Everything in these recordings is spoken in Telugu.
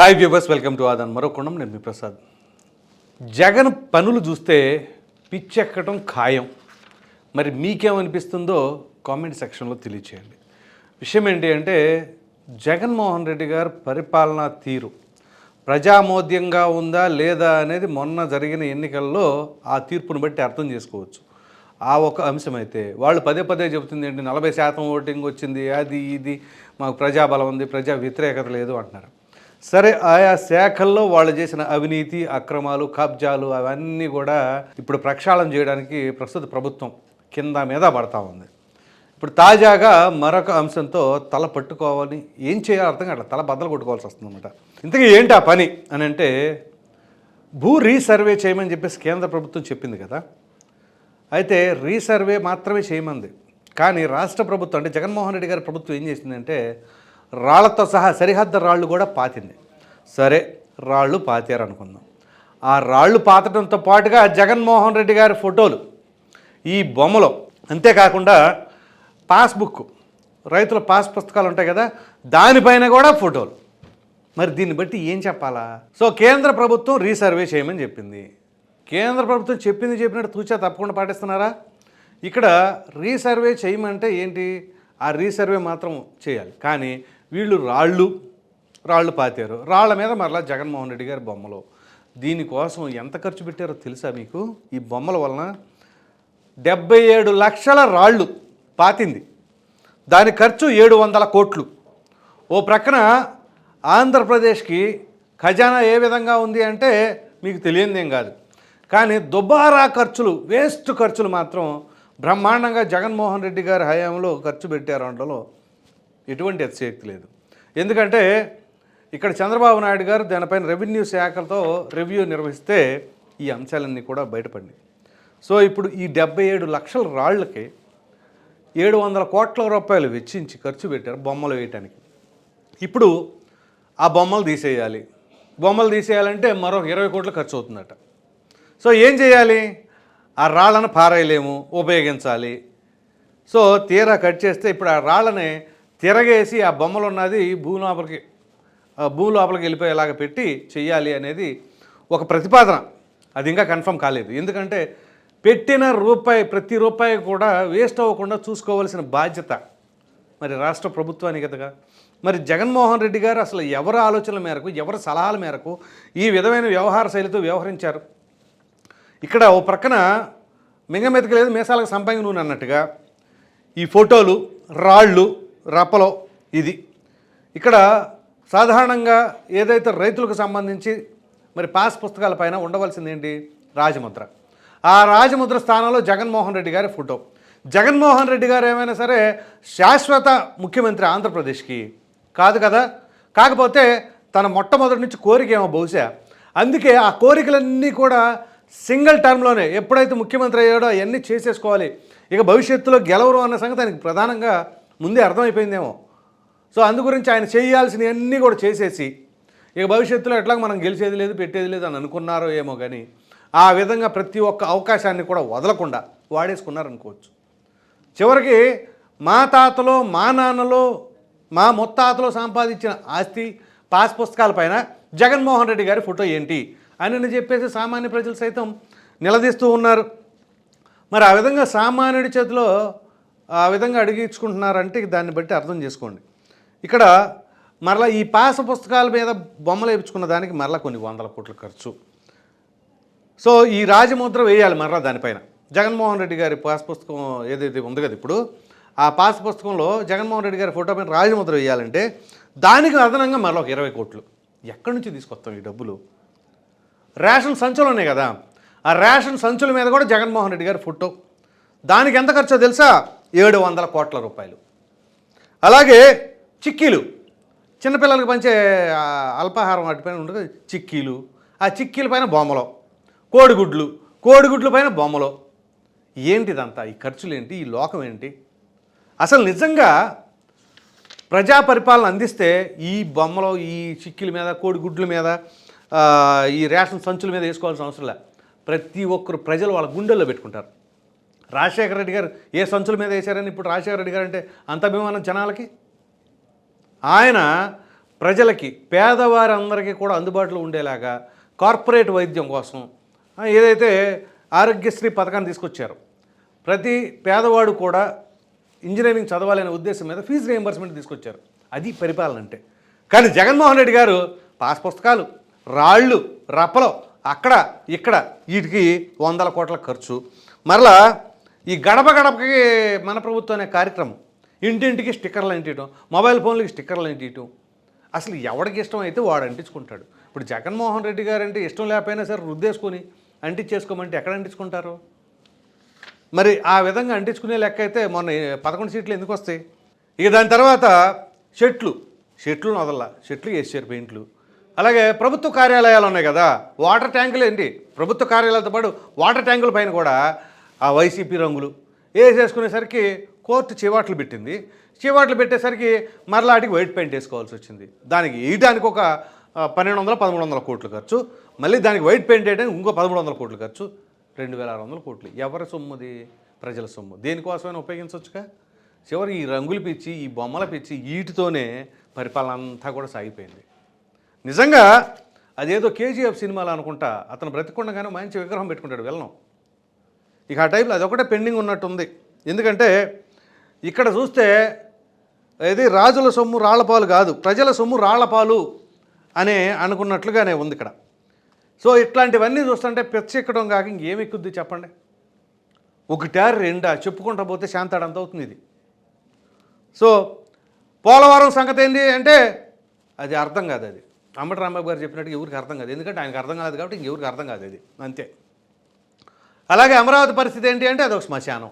హాయ్ వ్యూవర్స్ వెల్కమ్ టు ఆదాన్ మరొకొండం నేను మీ ప్రసాద్ జగన్ పనులు చూస్తే పిచ్చెక్కటం ఖాయం. మరి మీకేమనిపిస్తుందో కామెంట్ సెక్షన్లో తెలియచేయండి. విషయం ఏంటి అంటే జగన్మోహన్ రెడ్డి గారు పరిపాలనా తీరు ప్రజామోద్యంగా ఉందా లేదా అనేది మొన్న జరిగిన ఎన్నికల్లో ఆ తీర్పును బట్టి అర్థం చేసుకోవచ్చు. ఆ ఒక అంశం అయితే వాళ్ళు పదే పదే చెబుతుంది ఏంటి నలభై శాతం ఓటింగ్ వచ్చింది అది ఇది మాకు ప్రజాబలం ఉంది ప్రజా వ్యతిరేకత లేదు అంటున్నారు. సరే ఆయా శాఖల్లో వాళ్ళు చేసిన అవినీతి అక్రమాలు కబ్జాలు అవన్నీ కూడా ఇప్పుడు ప్రక్షాళన చేయడానికి ప్రస్తుత ప్రభుత్వం కింద మీద పడతా ఉంది. ఇప్పుడు తాజాగా మరొక అంశంతో తల పట్టుకోవాలి. ఏం చేయాలో అర్థం కావట్లేదు. తల బద్దలు కొట్టుకోవాల్సి వస్తుందన్నమాట. ఇంతకీ ఏంటి ఆ పని అని అంటే భూ రీసర్వే చేయమని చెప్పేసి కేంద్ర ప్రభుత్వం చెప్పింది కదా. అయితే రీసర్వే మాత్రమే చేయమంది. కానీ రాష్ట్ర ప్రభుత్వం అంటే జగన్మోహన్ రెడ్డి గారి ప్రభుత్వం ఏం చేసిందంటే రాళ్ళతో సహా సరిహద్దు రాళ్ళు కూడా పాతింది. సరే రాళ్ళు పాతారు అనుకుందాం ఆ రాళ్ళు పాతడంతో పాటుగా జగన్మోహన్ రెడ్డి గారి ఫోటోలు ఈ బొమ్మలో. అంతేకాకుండా పాస్బుక్ రైతుల పాస్ పుస్తకాలు ఉంటాయి కదా దానిపైన కూడా ఫోటోలు. మరి దీన్ని బట్టి ఏం చెప్పాలా? సో కేంద్ర ప్రభుత్వం రీసర్వే చేయమని చెప్పింది. కేంద్ర ప్రభుత్వం చెప్పింది చెప్పినట్టు తూచా తప్పకుండా పాటిస్తున్నారా? ఇక్కడ రీసర్వే చేయమంటే ఏంటి? ఆ రీసర్వే మాత్రం చేయాలి. కానీ వీళ్ళు రాళ్ళు రాళ్ళు పాతారు. రాళ్ళ మీద మరలా జగన్మోహన్ రెడ్డి గారి బొమ్మలు. దీనికోసం ఎంత ఖర్చు పెట్టారో తెలుసా మీకు? ఈ బొమ్మల వలన డెబ్బై ఏడు లక్షల రాళ్ళు పాతింది. దాని ఖర్చు ఏడు వందల కోట్లు. ఓ ప్రక్కన ఆంధ్రప్రదేశ్కి ఖజానా ఏ విధంగా ఉంది అంటే మీకు తెలియనిదేం కాదు. కానీ దుబారా ఖర్చులు వేస్ట్ ఖర్చులు మాత్రం బ్రహ్మాండంగా జగన్మోహన్ రెడ్డి గారి హయాంలో ఖర్చు పెట్టారు అంటలో ఎటువంటి అతిశయక్తి లేదు. ఎందుకంటే ఇక్కడ చంద్రబాబు నాయుడు గారు దానిపైన రెవెన్యూ శాఖలతో రివ్యూ నిర్వహిస్తే ఈ అంశాలన్నీ కూడా బయటపడినాయి. సో ఇప్పుడు ఈ డెబ్బై ఏడు లక్షల రాళ్ళకి ఏడు వందల కోట్ల రూపాయలు వెచ్చించి ఖర్చు పెట్టారు బొమ్మలు వేయటానికి. ఇప్పుడు ఆ బొమ్మలు తీసేయాలి. బొమ్మలు తీసేయాలంటే మరో ఇరవై కోట్లు ఖర్చు అవుతుందట. సో ఏం చేయాలి? ఆ రాళ్ళను పారేయలేము ఉపయోగించాలి. సో తీరా కట్ చేస్తే ఇప్పుడు ఆ రాళ్ళని తిరగేసి ఆ బొమ్మలు ఉన్నది భూమి లోపలికి ఆ భూమి లోపలికి వెళ్ళిపోయేలాగా పెట్టి చెయ్యాలి అనేది ఒక ప్రతిపాదన. అది ఇంకా కన్ఫర్మ్ కాలేదు. ఎందుకంటే పెట్టిన రూపాయి ప్రతి రూపాయి కూడా వేస్ట్ అవ్వకుండా చూసుకోవాల్సిన బాధ్యత మరి రాష్ట్ర ప్రభుత్వానికి కదగా మరి జగన్మోహన్ రెడ్డి గారు అసలు ఎవరి ఆలోచనల మేరకు ఎవరి సలహాల మేరకు ఈ విధమైన వ్యవహార శైలితో వ్యవహరించారు? ఇక్కడ ఓ ప్రక్కన మింగమెతక లేదు మీసాలకు సంపంగి నూనె అన్నట్టుగా ఈ ఫోటోలు రాళ్ళు రప్పలో ఇది. ఇక్కడ సాధారణంగా ఏదైతే రైతులకు సంబంధించి మరి పాస్ పుస్తకాల పైన ఉండవలసింది ఏంటి? రాజముద్ర. ఆ రాజముద్ర స్థానంలో జగన్మోహన్ రెడ్డి గారి ఫోటో. జగన్మోహన్ రెడ్డి గారు ఏమైనా సరే శాశ్వత ముఖ్యమంత్రి ఆంధ్రప్రదేశ్కి. కాదు కదా? కాకపోతే తన మొట్టమొదటి నుంచి కోరిక ఏమో బహుశా. అందుకే ఆ కోరికలన్నీ కూడా సింగిల్ టర్మ్లోనే ఎప్పుడైతే ముఖ్యమంత్రి అయ్యాడో అవన్నీ చేసేసుకోవాలి. ఇక భవిష్యత్తులో గెలవరు అన్న సంగతి ఆయనకి ప్రధానంగా ముందే అర్థమైపోయిందేమో. సో అందు గురించి ఆయన చేయాల్సినవన్నీ కూడా చేసేసి ఇక భవిష్యత్తులో ఎట్లా మనం గెలిచేది లేదు పెట్టేది లేదు అని అనుకున్నారో ఏమో కానీ ఆ విధంగా ప్రతి ఒక్క అవకాశాన్ని కూడా వదలకుండా వాడేసుకున్నారనుకోవచ్చు. చివరికి మా తాతలో మా నాన్నలో మా ముత్తాతలో సంపాదించిన ఆస్తి పాస్ పుస్తకాలపైన జగన్మోహన్ రెడ్డి గారి ఫోటో ఏంటి అని చెప్పేసి సామాన్య ప్రజలు సైతం నిలదీస్తూ ఉన్నారు. మరి ఆ విధంగా సామాన్యుడి చేతిలో ఆ విధంగా అడిగించుకుంటున్నారంటే దాన్ని బట్టి అర్థం చేసుకోండి. ఇక్కడ మరలా ఈ పాస పుస్తకాల మీద బొమ్మలు వేయించుకున్న దానికి మరలా కొన్ని వందల కోట్ల ఖర్చు. సో ఈ రాజముద్ర వేయాలి మరలా దానిపైన. జగన్మోహన్ రెడ్డి గారి పాస్ పుస్తకం ఏదైతే ఉంది కదా ఇప్పుడు ఆ పాస్ పుస్తకంలో జగన్మోహన్ రెడ్డి గారి ఫోటో పైన రాజముద్ర వేయాలంటే దానికి అదనంగా మరలా ఒక ఇరవై కోట్లు. ఎక్కడి నుంచి తీసుకొస్తాం ఈ డబ్బులు? రేషన్ సంచులు ఉన్నాయి కదా ఆ రేషన్ సంచుల మీద కూడా జగన్మోహన్ రెడ్డి గారి ఫోటో. దానికి ఎంత ఖర్చో తెలుసా? ఏడు వందల కోట్ల రూపాయలు. అలాగే చిక్కీలు. చిన్నపిల్లలకు పంచే అల్పాహారం వాటిపైన ఉంటుంది చిక్కీలు. ఆ చిక్కీల పైన బొమ్మలు. కోడిగుడ్లు. కోడిగుడ్ల పైన బొమ్మలు. ఏంటిదంతా? ఈ ఖర్చులు ఏంటి? ఈ లోకం ఏంటి? అసలు నిజంగా ప్రజా పరిపాలన అందిస్తే ఈ బొమ్మలో ఈ చిక్కీల మీద కోడిగుడ్ల మీద ఈ రేషన్ సంచుల మీద వేసుకోవాల్సిన అవసరం లే. ప్రతి ఒక్కరు ప్రజలు వాళ్ళ గుండెల్లో పెట్టుకుంటారు. రాజశేఖర రెడ్డి గారు ఏ సంచుల మీద వేశారని ఇప్పుడు రాజశేఖర రెడ్డి గారు అంటే అంత అభిమానం జనాలకి? ఆయన ప్రజలకి పేదవారందరికీ కూడా అందుబాటులో ఉండేలాగా కార్పొరేట్ వైద్యం కోసం ఏదైతే ఆరోగ్యశ్రీ పథకాన్ని తీసుకొచ్చారు ప్రతి పేదవాడు కూడా ఇంజనీరింగ్ చదవాలనే ఉద్దేశం మీద ఫీజు రియంబర్స్మెంట్ తీసుకొచ్చారు. అది పరిపాలన అంటే. కానీ జగన్మోహన్ రెడ్డి గారు పాస్ పుస్తకాలు రాళ్ళు రప్పలో అక్కడ ఇక్కడ వీటికి వందల కోట్ల ఖర్చు. మరలా ఈ గడప గడపకి మన ప్రభుత్వం అనే కార్యక్రమం. ఇంటింటికి స్టిక్కర్లు అంటియటం మొబైల్ ఫోన్లకి స్టిక్కర్లు అంటియటం అసలు ఎవడికి ఇష్టం అయితే వాడు అంటించుకుంటాడు. ఇప్పుడు జగన్మోహన్ రెడ్డి గారు అంటే ఇష్టం లేకపోయినా సరే రుద్దేసుకొని అంటించేసుకోమంటే ఎక్కడ అంటించుకుంటారు? మరి ఆ విధంగా అంటించుకునే లెక్క అయితే మొన్న పదకొండు సీట్లు ఎందుకు వస్తాయి? ఇక దాని తర్వాత షెట్లు. షెట్లు వదల షెట్లు వేసారు పెయింట్లు. అలాగే ప్రభుత్వ కార్యాలయాలు ఉన్నాయి కదా. వాటర్ ట్యాంకులు ఏంటి? ప్రభుత్వ కార్యాలయాలతో పాటు వాటర్ ట్యాంకుల పైన కూడా ఆ వైసీపీ రంగులు వేసేసుకునేసరికి కోర్టు చివాట్లు పెట్టింది. చివాట్లు పెట్టేసరికి మరలాటికి వైట్ పెయింట్ వేసుకోవాల్సి వచ్చింది. దానికి వేయడానికి ఒక పన్నెండు వందల పదమూడు వందల కోట్లు ఖర్చు. మళ్ళీ దానికి వైట్ పెయింట్ వేయడానికి ఇంకో పదమూడు వందల కోట్లు ఖర్చు. రెండు వేల ఆరు వందల కోట్లు. ఎవరి సొమ్ముది? ప్రజల సొమ్ము. దేనికోసమైనా ఉపయోగించవచ్చుగా చివరి ఈ రంగులు పిచ్చి ఈ బొమ్మల పిచ్చి వీటితోనే పరిపాలన అంతా కూడా సాగిపోయింది. నిజంగా అదేదో కేజీఎఫ్ సినిమాలో అనుకుంటా అతను బ్రతికుండగానే మంచి విగ్రహం పెట్టుకుంటాడు వెళ్ళం ఇక ఆ టైంలో అదొకటే పెండింగ్ ఉన్నట్టుంది. ఎందుకంటే ఇక్కడ చూస్తే ఇది రాజుల సొమ్ము రాళ్ళపాలు కాదు ప్రజల సొమ్ము రాళ్ళపాలు అనే అనుకున్నట్లుగానే ఉంది ఇక్కడ. సో ఇట్లాంటివన్నీ చూస్తుంటే పెచ్చెక్కడం కాక ఇంకేమి ఎక్కుద్ది చెప్పండి? ఒకటా రెండా? చెప్పుకుంటా పోతే శాంతాడంత అవుతుంది ఇది. సో పోలవరం సంగతి ఏంటి అంటే అది అర్థం కాదు అది. అంబటి రాంబాబు గారు చెప్పినట్టు ఎవరికి అర్థం కాదు. ఎందుకంటే ఆయనకు అర్థం కాదు కాబట్టి ఇంకెవరికి అర్థం కాదు అది. అంతే. అలాగే అమరావతి పరిస్థితి ఏంటి అంటే అదొక శ్మశానం.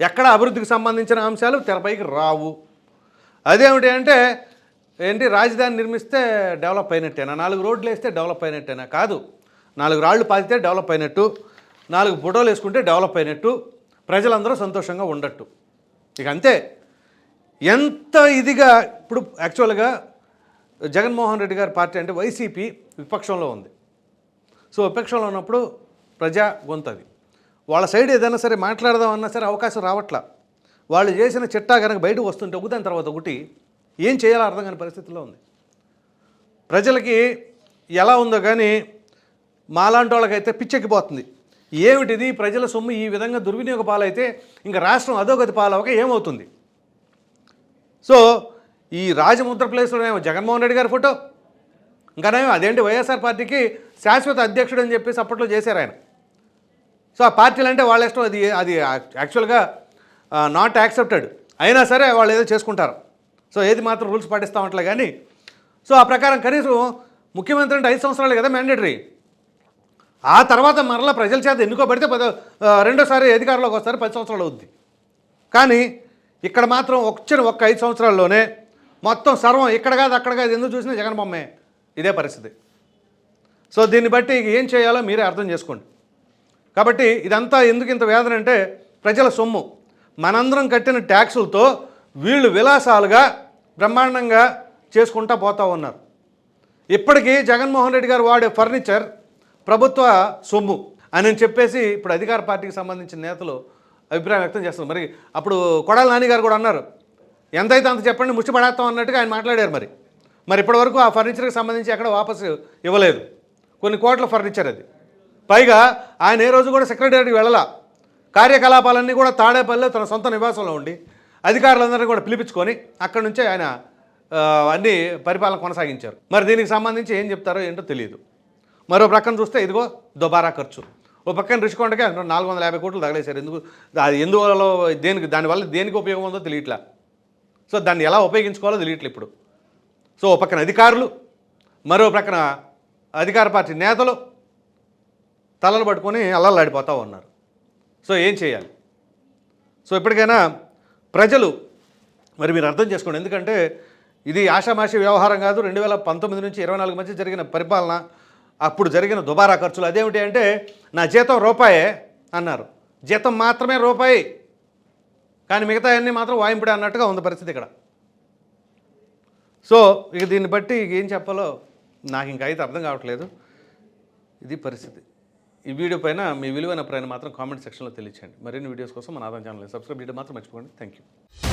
ఎక్కడ అభివృద్ధికి సంబంధించిన అంశాలు తెరపైకి రావు. అదేమిటి అంటే ఏంటి రాజధాని నిర్మిస్తే డెవలప్ అయినట్టేనా? నాలుగు రోడ్లు వేస్తే డెవలప్ అయినట్టేనా? కాదు. నాలుగు రాళ్ళు పాతితే డెవలప్ అయినట్టు. నాలుగు ఫోటోలు వేసుకుంటే డెవలప్ అయినట్టు. ప్రజలందరూ సంతోషంగా ఉండట్టు. ఇక అంతే. ఎంత ఇదిగా ఇప్పుడు యాక్చువల్గా జగన్మోహన్ రెడ్డి గారి పార్టీ అంటే వైసీపీ విపక్షంలో ఉంది. సో విపక్షంలో ఉన్నప్పుడు ప్రజా గొంతది వాళ్ళ సైడ్ ఏదైనా సరే మాట్లాడదామన్నా సరే అవకాశం రావట్లా. వాళ్ళు చేసిన చిట్టా కనుక బయటకు వస్తుంటే ఒకదాని తర్వాత ఒకటి ఏం చేయాలో అర్థం కాని పరిస్థితిలో ఉంది. ప్రజలకి ఎలా ఉందో కానీ మాలాంటి వాళ్ళకైతే పిచ్చెక్కిపోతుంది. ఏమిటిది? ప్రజల సొమ్ము ఈ విధంగా దుర్వినియోగ పాలైతే ఇంకా రాష్ట్రం అధోగతి పాలవక ఏమవుతుంది? సో ఈ రాజముద్ర ప్లేస్లోనేమో జగన్మోహన్ రెడ్డి గారి ఫోటో ఇంకానేమో అదేంటి వైఎస్ఆర్ పార్టీకి శాశ్వత అధ్యక్షుడు అని చెప్పేసి అప్పట్లో చేశారు ఆయన. సో ఆ పార్టీలు అంటే వాళ్ళ ఇష్టం అది అది యాక్చువల్గా నాట్ యాక్సెప్టెడ్ అయినా సరే వాళ్ళు ఏదో చేసుకుంటారు. సో ఏది మాత్రం రూల్స్ పాటిస్తామట్లే కానీ సో ఆ ప్రకారం కనీసం ముఖ్యమంత్రి అంటే ఐదు సంవత్సరాలు కదా మ్యాండేటరీ ఆ తర్వాత మరలా ప్రజల చేత ఎన్నుకోబడితే పద రెండోసారి అధికారంలోకి వస్తారు పది సంవత్సరాలు అవుద్ది. కానీ ఇక్కడ మాత్రం వచ్చిన ఒక్క ఐదు సంవత్సరాల్లోనే మొత్తం సర్వం ఇక్కడ కాదు అక్కడ కాదు ఎందుకు చూసినా జగన్ బొమ్మే. ఇదే పరిస్థితి. సో దీన్ని బట్టి ఏం చేయాలో మీరే అర్థం చేసుకోండి. కాబట్టి ఇదంతా ఎందుకు ఇంత వేదన అంటే ప్రజల సొమ్ము. మనందరం కట్టిన ట్యాక్సులతో వీళ్ళు విలాసాలుగా బ్రహ్మాండంగా చేసుకుంటా పోతా ఉన్నారు. ఇప్పటికీ జగన్మోహన్ రెడ్డి గారు వాడే ఫర్నిచర్ ప్రభుత్వ సొమ్ము అని చెప్పేసి ఇప్పుడు అధికార పార్టీకి సంబంధించిన నేతలు అభిప్రాయం వ్యక్తం చేస్తున్నారు. మరి అప్పుడు కొడాల నాని గారు కూడా అన్నారు. ఎంతైతే అంత చెప్పండి ముష్టి పడేస్తాం అన్నట్టుగా ఆయన మాట్లాడారు మరి. మరి ఇప్పటివరకు ఆ ఫర్నిచర్కి సంబంధించి ఎక్కడ వాపసు ఇవ్వలేదు. కొన్ని కోట్ల ఫర్నిచర్ అది. పైగా ఆయన ఏ రోజు కూడా సెక్రటరీకి వెళ్ళలా. కార్యకలాపాలన్నీ కూడా తాడేపల్లిలో తన సొంత నివాసంలో ఉండి అధికారులందరినీ కూడా పిలిపించుకొని అక్కడి నుంచే ఆయన అన్నీ అన్ని పరిపాలన కొనసాగించారు. మరి దీనికి సంబంధించి ఏం చెప్తారో ఏంటో తెలియదు. మరో ప్రక్కన చూస్తే ఇదిగో దుబారా ఖర్చు. ఓ పక్కన రుషికొండకే నాలుగు వందల యాభై కోట్లు తగలేశారు. ఎందుకు? అది ఎందువల్ల దేనికి దానివల్ల దేనికి ఉపయోగం ఉందో తెలియట్లా. సో దాన్ని ఎలా ఉపయోగించుకోవాలో తెలియట్లే ఇప్పుడు. సో ఓ పక్కన అధికారులు మరో ప్రక్కన అధికార పార్టీ నేతలు తలలు పట్టుకొని అల్లల్లాడిపోతూ ఉన్నారు. సో ఏం చేయాలి? సో ఇప్పటికైనా ప్రజలు మరి మీరు అర్థం చేసుకోండి. ఎందుకంటే ఇది ఆషామాషి వ్యవహారం కాదు. రెండు వేల పంతొమ్మిది నుంచి ఇరవై నాలుగు మధ్య జరిగిన పరిపాలన అప్పుడు జరిగిన దుబారా ఖర్చులు అదేమిటి అంటే నా జీతం రూపాయే అన్నారు. జీతం మాత్రమే రూపాయి. కానీ మిగతా అన్నీ మాత్రం వాయింపుడే అన్నట్టుగా ఉంది పరిస్థితి ఇక్కడ. సో ఇక దీన్ని బట్టి ఏం చెప్పాలో నాకు ఇంకా అయితే అర్థం కావట్లేదు. ఇది పరిస్థితి. ఈ వీడియో పైన మీ విలువైన ప్రయాణం మాత్రం కామెంట్ సెక్షన్లో తెలియచేయండి. మరిన్ని వీడియోస్ కోసం మన ఆదాయం ఛానల్ సబ్స్క్రైబ్ చేయడం మాత్రం మర్చిపోండి థ్యాంక్ యూ